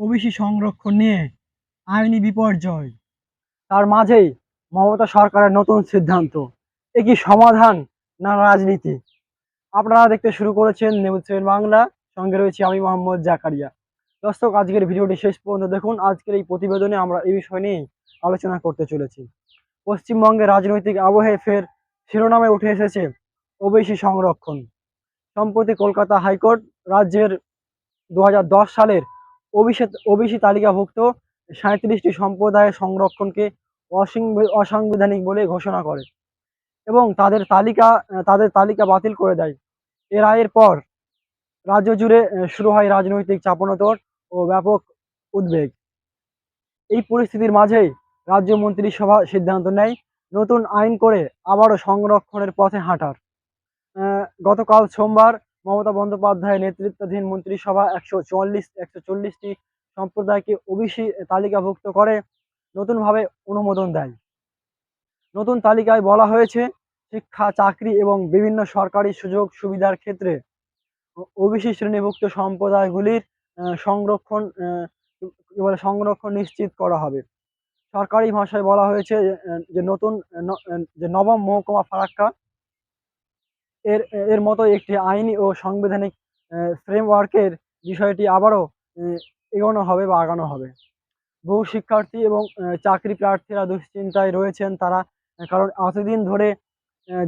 OBC সংরক্ষণ নিয়ে আইনি বিপর্যয়। তার মাঝেই মমতা সরকারের নতুন সিদ্ধান্ত। এ কি সমাধান না রাজনীতি? আপনারা দেখতে শুরু করেছেন নিউজ সেভেন বাংলা সঙ্গে রয়েছে আমি মোহাম্মদ জাকারিয়া। দর্শক, আজকের ভিডিওটি শেষ পর্যন্ত দেখুন। আজকের এই প্রতিবেদনে আমরা এই বিষয় নিয়ে আলোচনা করতে চলেছি। পশ্চিমবঙ্গের রাজনৈতিক আবহে ফের শিরোনামে উঠে এসেছে ওবিসি সংরক্ষণ। সম্প্রতি কলকাতা হাইকোর্ট রাজ্যের দু হাজার দশ সালের ওবিসি তালিকাভুক্ত সাঁত্রিশটি সম্প্রদায়ের সংরক্ষণকে অসংবি- অসাংবিধানিক বলে ঘোষণা করে এবং তাদের তালিকা তাদের তালিকা বাতিল করে দেয়। এ রায়ের পর রাজ্য জুড়ে শুরু হয় রাজনৈতিক চাপানোতর ও ব্যাপক উদ্বেগ। এই পরিস্থিতির মাঝেই রাজ্য মন্ত্রিসভা সিদ্ধান্ত নেয় নতুন আইন করে আবারও সংরক্ষণের পথে হাঁটার। গতকাল সোমবার মমতা বন্দ্যোপাধ্যায়ের নেতৃত্বাধীন মন্ত্রিসভা একশো চুয়াল্লিশ, একশো চল্লিশটি সম্প্রদায়কে ওবিসি তালিকাভুক্ত করে, নতুনভাবে অনুমোদন দেয়। নতুন তালিকায় বলা হয়েছে, শিক্ষা, চাকরি এবং বিভিন্ন সরকারি সুযোগ সুবিধার ক্ষেত্রে ওবিসি শ্রেণীভুক্ত সম্প্রদায়গুলির সংরক্ষণ বলে সংরক্ষণ নিশ্চিত করা হবে। সরকারি ভাষায় বলা হয়েছে যে নতুন যে নবম মহকুমা ফারাক্কা এর এর মতো একটি আইনি ও সাংবিধানিক ফ্রেমওয়ার্কের বিষয়টি আবারও এগোনো হবে বা আগানো হবে। বহু শিক্ষার্থী এবং চাকরি প্রার্থীরা দুশ্চিন্তায় রয়েছেন তারা কারণ এতদিন ধরে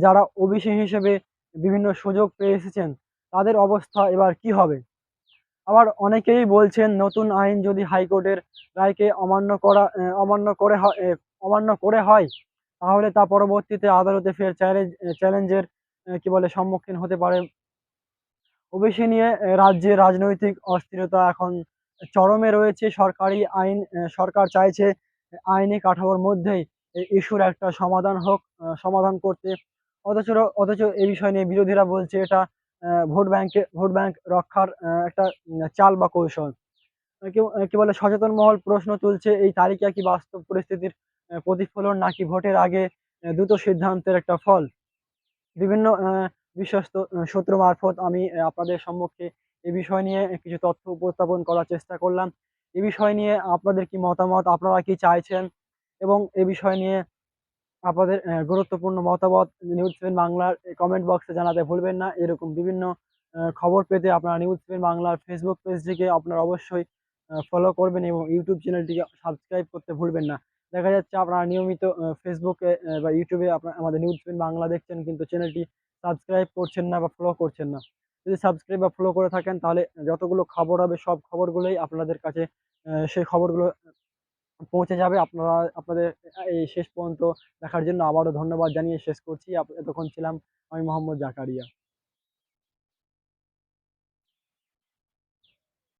যারা ওবিসি হিসেবে বিভিন্ন সুযোগ পেয়ে এসেছেন, তাদের অবস্থা এবার কি হবে? আবার অনেকেই বলছেন, নতুন আইন যদি হাইকোর্টের রায়কে অমান্য করা অমান্য করে অমান্য করে হয়, তাহলে তা পরবর্তীতে আদালতে ফের চ্যালেঞ্জ চ্যালেঞ্জের কি বলে, সম্মুখীন হতে পারে। ওবিসি নিয়ে রাজ্যে রাজনৈতিক অস্থিরতা এখন চরমে রয়েছে। সরকারি আইন সরকার চাইছে আইনি কাঠামোর মধ্যেই ইস্যুর একটা সমাধান হোক সমাধান করতে। অথচ অথচ এই বিষয় নিয়ে বিরোধীরা বলছে এটা ভোট ব্যাংকে, ভোট ব্যাংক রক্ষার একটা চাল বা কৌশল। কি বলে, সচেতন মহল প্রশ্ন তুলছে, এই তালিকা কি বাস্তব পরিস্থিতির প্রতিফলন নাকি ভোটের আগে দ্রুত সিদ্ধান্তের একটা ফল? বিভিন্ন বিশ্বস্ত সূত্র মারফত আমি আপনাদের সম্মুখে এ বিষয় নিয়ে কিছু তথ্য উপস্থাপন করার চেষ্টা করলাম। এ বিষয় নিয়ে আপনাদের কি মতামত, আপনারা কি চাইছেন? এবং এ বিষয় নিয়ে আপনাদের গুরুত্বপূর্ণ মতামত নিউজ সেভেন বাংলার কমেন্ট বক্সে জানাতে ভুলবেন না। এরকম বিভিন্ন খবর পেতে আপনারা নিউজ সেভেন বাংলার ফেসবুক পেজটিকে আপনারা অবশ্যই ফলো করবেন এবং ইউটিউব চ্যানেলটিকে সাবস্ক্রাইব করতে ভুলবেন না। দেখা যাচ্ছে আপনারা নিয়মিত ফেসবুকে বা ইউটিউবে আপনার আমাদের নিউজ বাংলা দেখছেন, কিন্তু চ্যানেলটি সাবস্ক্রাইব করছেন না বা ফলো করছেন না। যদি সাবস্ক্রাইব বা ফলো করে থাকেন, তাহলে যতগুলো খবর হবে, সব খবরগুলোই আপনাদের কাছে সেই খবরগুলো পৌঁছে যাবে। আপনারা, আপনাদের, এই শেষ পর্যন্ত দেখার জন্য আবারও ধন্যবাদ জানিয়ে শেষ করছি। এতক্ষণ ছিলাম আমি মোহাম্মদ জাকারিয়া।